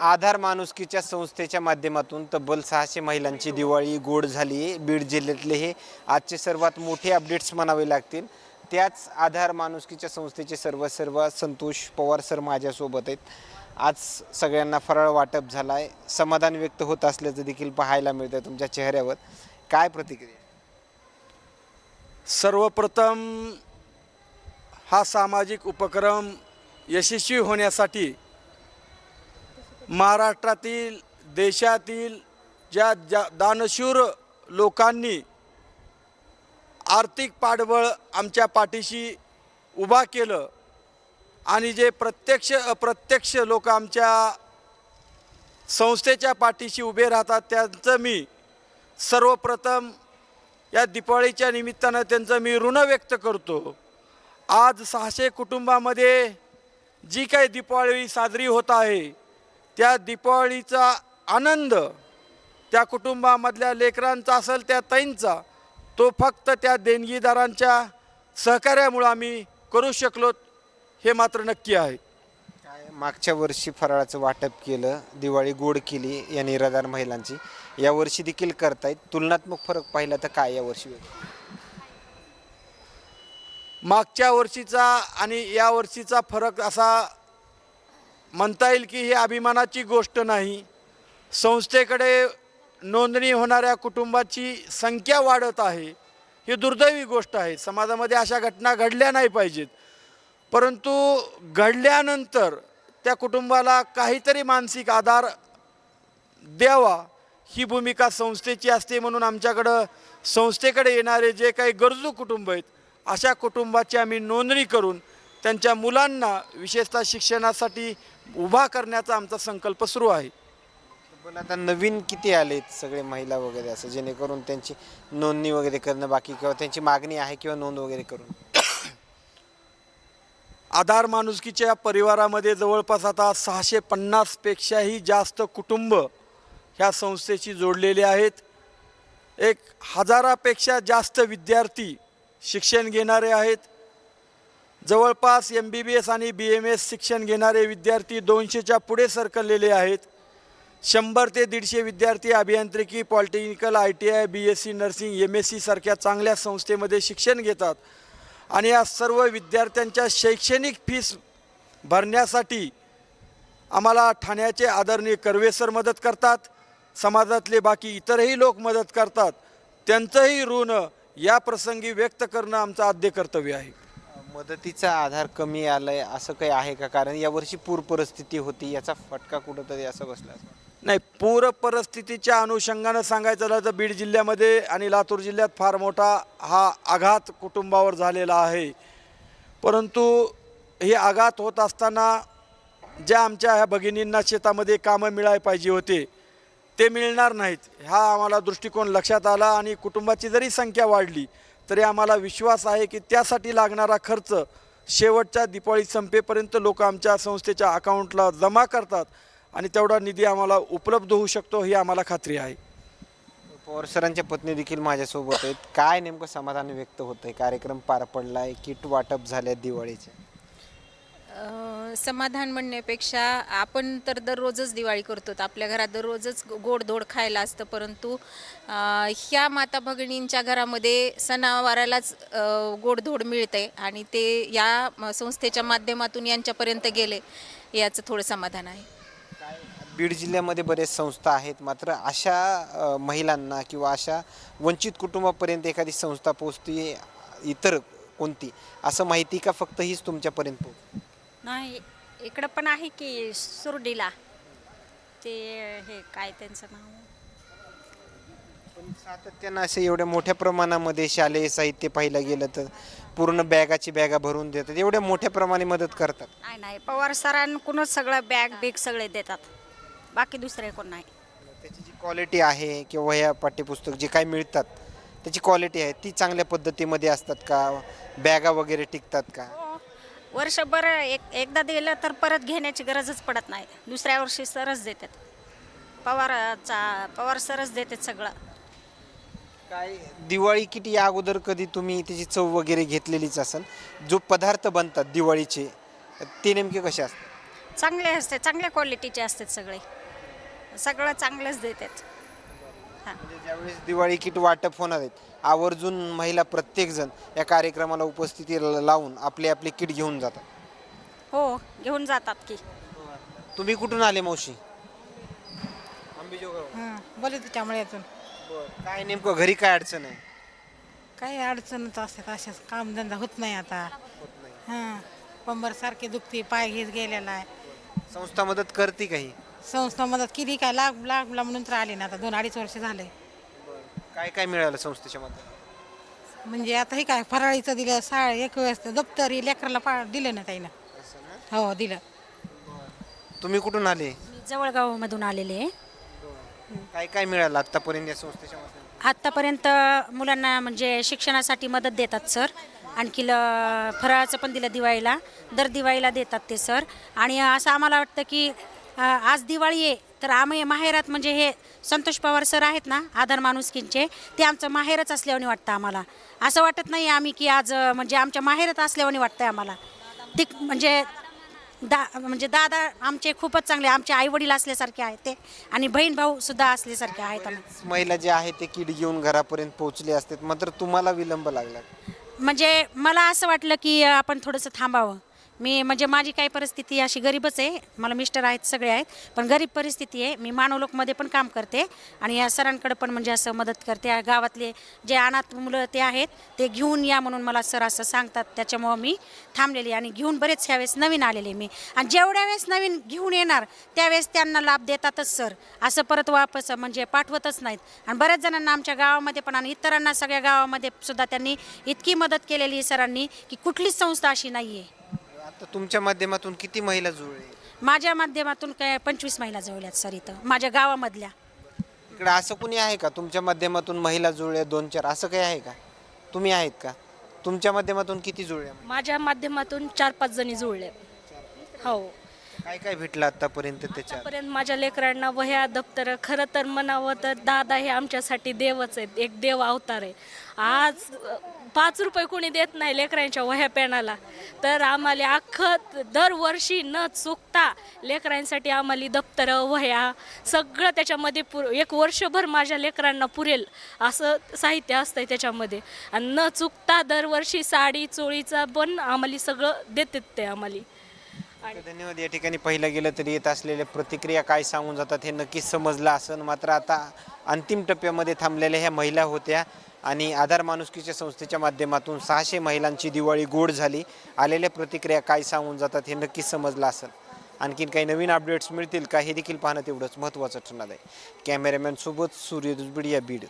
आधार माणुसकीच्या संस्थेच्या माध्यमातून तब्बल सहाशे महिलांची दिवाळी गोड झाली. बीड जिल्ह्यातले हे आजचे सर्वात मोठे अपडेट्स म्हणावे लागतील. त्याच आधार माणुसकीच्या संस्थेचे सर्व सर्व संतोष पवार सर माझ्यासोबत आहेत. आज सगळ्यांना फराळ वाटप झाला आहे समाधान व्यक्त होत असल्याचं देखील पाहायला मिळतं तुमच्या चेहऱ्यावर. काय प्रतिक्रिया? सर्वप्रथम हा सामाजिक उपक्रम यशस्वी होण्यासाठी महाराष्ट्रातील देशातील ज्या ज्या दानशूर लोकांनी आर्थिक पाठबळ आमच्या पाठीशी उभा केलं आणि जे प्रत्यक्ष अप्रत्यक्ष लोक आमच्या संस्थेच्या पाठीशी उभे राहतात त्यांचं मी सर्वप्रथम या दिपाळीच्या निमित्तानं त्यांचं मी ऋण व्यक्त करतो. आज सहाशे कुटुंबामध्ये जी काही दिपाळी साजरी होत आहे त्या दिपाळीचा आनंद त्या कुटुंबामधल्या लेकरांचा असेल त्या ताईंचा तो फक्त त्या देणगीदारांच्या सहकार्यामुळं आम्ही करू शकलो हे मात्र नक्की आहे. काय मागच्या वर्षी फराळाचं वाटप केलं दिवाळी गोड केली या निराधार महिलांची या वर्षी देखील करतायत. तुलनात्मक फरक पाहिला तर काय या वर्षी मागच्या वर्षीचा आणि या वर्षीचा फरक असा म्हणता येईल की ही अभिमानाची गोष्ट नाही. संस्थेकडे नोंदणी होणाऱ्या कुटुंबाची संख्या वाढत आहे. ही दुर्दैवी गोष्ट आहे. समाजामध्ये अशा घटना घडल्या नाही पाहिजेत. परंतु घडल्यानंतर त्या कुटुंबाला काहीतरी मानसिक आधार द्यावा ही भूमिका संस्थेची असते म्हणून आमच्याकडं संस्थेकडे येणारे जे काही गरजू कुटुंब आहेत अशा कुटुंबाची आम्ही नोंदणी करून त्यांच्या मुलांना विशेषतः शिक्षणासाठी उभा करण्याचा आमचा संकल्प सुरू आहे. पण आता नवीन किती आलेत सगळे महिला वगैरे असं जेणेकरून त्यांची नोंदणी वगैरे करणं बाकी किंवा त्यांची मागणी आहे किंवा नोंद वगैरे करून? आधार माणुसकीच्या परिवारामध्ये जवळपास आता सहाशे पन्नासपेक्षाही जास्त कुटुंब ह्या संस्थेशी जोडलेले आहेत. एक हजारापेक्षा जास्त विद्यार्थी शिक्षण घेणारे आहेत. जवळपास एम बी बी एस आणि बी एम एस शिक्षण घेणारे विद्यार्थी दोनशेच्या पुढे सरकलेले आहेत. शंभर ते दीडशे विद्यार्थी अभियांत्रिकी polytechnical I T I B S C nursing M S सीसारख्या चांगल्या संस्थेमध्ये शिक्षण घेतात. आणि या सर्व विद्यार्थ्यांच्या शैक्षणिक फीस भरण्यासाठी आम्हाला ठाण्याचे आदरणीय कर्वे सर मदत करतात समाजातले बाकी इतरही लोक मदत करतात. त्यांचंही ऋण या प्रसंगी व्यक्त करणं आमचं आद्य कर्तव्य आहे. मदतीचा आधार कमी आलाय असं काही आहे का? कारण यावर्षी पूर परिस्थिती होती याचा फटका कुठंतरी असं बसला असं नाही पूर परिस्थितीच्या अनुषंगानं सांगायचं झालं तर बीड जिल्ह्यामध्ये आणि लातूर जिल्ह्यात फार मोठा हा आघात कुटुंबावर झालेला आहे. परंतु हे आघात होत असताना ज्या आमच्या ह्या भगिनींना शेतामध्ये कामं मिळाय पाहिजे होते ते मिळणार नाहीत. हा आम्हाला दृष्टिकोन लक्षात आला आणि कुटुंबाची जरी संख्या वाढली तरी आम्हाला विश्वास आहे की त्यासाठी लागणारा खर्च शेवटच्या दिपाळी संपेपर्यंत लोक आमच्या संस्थेच्या अकाउंटला जमा करतात आणि तेवढा निधी आम्हाला उपलब्ध होऊ शकतो ही आम्हाला खात्री आहे. पवार सरांच्या पत्नी देखील माझ्यासोबत आहेत. काय नेमकं समाधान व्यक्त होतं आहे कार्यक्रम पार पडला आहे किट वाटप झाल्या दिवाळीचे. समाधान म्हणण्यापेक्षा आपण तर दररोजच दिवाळी करतो आपल्या घरात दररोजच गोडधोड खायला असतं. परंतु ह्या माता भगिनींच्या घरामध्ये सणावारालाच गोडधोड मिळते आणि ते या संस्थेच्या माध्यमातून यांच्यापर्यंत गेले याचं थोडं समाधान आहे. बीड जिल्ह्यामध्ये बरेच संस्था आहेत. मात्र अशा महिलांना किंवा अशा वंचित कुटुंबापर्यंत एखादी संस्था पोचते इतर कोणती? असं माहिती का फक्त हीच तुमच्यापर्यंत पोहोच नाही इकडं पण आहे की सुरडीला ते हे काय त्यांचं नाव? पण सातत्यानं असं एवढ्या मोठ्या प्रमाणामध्ये शालेय साहित्य पाहिलं गेलं तर पूर्ण बॅगाची बॅगा भरून देतात. एवढ्या मोठ्या प्रमाणे मदत करतात. नाही नाही पवार सरांकडूनच सगळं बॅग बिग सगळे देतात. बाकी दुसरे कोण नाही. त्याची जी क्वालिटी आहे किंवा ह्या पाठ्यपुस्तक जे काही मिळतात त्याची क्वालिटी आहे ती चांगल्या पद्धतीमध्ये असतात का? बॅगा वगैरे टिकतात का? हो. वर्षभर एक एकदा दिलं तर परत घेण्याची गरजच पडत नाही. दुसऱ्या वर्षी सरच देतात. पवारचा पवार सरच देतात सगळं. काय दिवाळी किती या अगोदर कधी तुम्ही त्याची चव वगैरे घेतलेलीच असेल? जो पदार्थ बनतात दिवाळीचे ते नेमके कसे असतात? चांगले असते चांगल्या क्वालिटीचे असतात सगळे. सगळं चांगलंच देतात. म्हणजे ज्यावेळेस दिवाळी किट वाटप होणार आहेत आवर्जून महिला प्रत्येकजण या कार्यक्रमाला उपस्थिती ल- लावून आपले आपले किट घेऊन जातात. हो घेऊन जातात की. तुम्ही कुठून आले मावशी? हां बोलत त्यामुळे यातून काय नेमकं घरी काय अडचण आहे? काही अडचणच असतात अशाच कामधंदा होत नाही आता. हां कंबर सारखी दुखती पाय घेत गेलेला आहे. संस्था मदत करते काही? संस्था मदत केली काय लाग लागला म्हणून तर आले ना आता. दोन अडीच वर्ष झाले. काय काय मिळालं संस्थेच्या मध्ये म्हणजे आता हे काय फराळीचं दिलं सा एक वेळेस दप्तर लेकराला पा दिलं ना ताईनं. हो दिलं. तुम्ही कुठून आले? जवळगावमधून आलेले आहे. काय काय मिळालं आतापर्यंत या संस्थेच्या आत्तापर्यंत मुलांना म्हणजे शिक्षणासाठी मदत देतात सर. आणखी ल- फराळाचं पण दिलं दिवाळीला. दर दिवाळीला देतात ते सर. आणि असं आम्हाला वाटतं की आज दिवाळी आहे तर आम्ही माहेरात म्हणजे हे संतोष पवार सर आहेत ना आधार माणुसकींचे ते आमचं माहेरच असल्यावानी वाटतं आम्हाला. असं वाटत नाही आम्ही की आज म्हणजे आमच्या माहेरात असल्यावानी वाटतंय आम्हाला. ते म्हणजे दा म्हणजे दादा आमचे खूपच चांगले आमचे आई वडील असल्यासारखे आहेत ते आणि बहीण भाऊ सुद्धा असल्यासारखे आहेत आम्ही. महिला जे आहे ते किट घेऊन घरापर्यंत पोहोचले असतात मात्र तुम्हाला विलंब लागला. म्हणजे मला असं वाटलं की आपण थोडंसं थांबावं. मी म्हणजे माझी काही परिस्थिती अशी गरीबच आहे. मला मिस्टर आहेत सगळे आहेत. पण गरीब परिस्थिती आहे. मी मानवलोकमध्ये पण काम करते आणि या सरांकडे पण म्हणजे असं मदत करते. या गावातले जे अनाथ मुलं ते आहेत ते घेऊन या म्हणून मला सर असं सांगतात. त्याच्यामुळं मी थांबलेली आणि घेऊन बरेच ह्यावेळेस नवीन आलेले मी. आणि जेवढ्या वेळेस नवीन घेऊन येणार त्यावेळेस त्यांना लाभ देतातच सर. असं परत वापस म्हणजे पाठवतच नाहीत. आणि बऱ्याच जणांना आमच्या गावामध्ये पण आणि इतरांना सगळ्या गावामध्ये सुद्धा त्यांनी इतकी मदत केलेली आहे सरांनी की कुठलीच संस्था अशी नाही आहे आता तुमच्या माध्यमातून किती महिला जुळले? माझ्या माध्यमातून काय पंचवीस महिला जवळ्यात सर इथं. माझ्या गावामधल्या. इकडे असं कुणी आहे का? तुमच्या माध्यमातून महिला जुळल्या दोन चार असं काही आहे का? तुम्ही आहेत का? तुमच्या माध्यमातून किती जुळल्या? माझ्या माध्यमातून चार पाच जणी जुळले. हो. काय काय भेटलं आतापर्यंत त्याच्यात? आतापर्यंत माझ्या लेकरांना वह्या दप्तर खरं तर म्हणावं तर दादा हे आमच्यासाठी देवच आहेत. एक देव अवतार आहे. आज अ, पाच रुपये कोणी देत नाही लेकरांच्या वह्या पेनाला. तर आम्हाला अख्खं दरवर्षी न चुकता लेकरांसाठी आम्हाला दप्तरं वह्या सगळं त्याच्यामध्ये पुर एक वर्षभर माझ्या लेकरांना पुरेल असं साहित्य असतंय त्याच्यामध्ये. आणि न चुकता दरवर्षी साडी चोळीचा पण आम्हाला सगळं देतात ते आम्हाला. धन्यवाद. या ठिकाणी पाहिलं गेलं तरी येत असलेल्या प्रतिक्रिया काय सांगून जातात हे नक्कीच समजलं असन मात्र आता अंतिम टप्प्यामध्ये थांबलेल्या ह्या महिला होत्या आणि आधार माणुसकीच्या संस्थेच्या माध्यमातून सहाशे महिलांची दिवाळी गोड झाली. आलेल्या प्रतिक्रिया काय सांगून जातात हे नक्कीच समजलं असेल. आणखीन काही नवीन अपडेट्स मिळतील का हे देखील पाहणं तेवढंच महत्त्वाचं ठरणार आहे. कॅमेरामॅनसोबत सूर्य दुसबिड या बीड.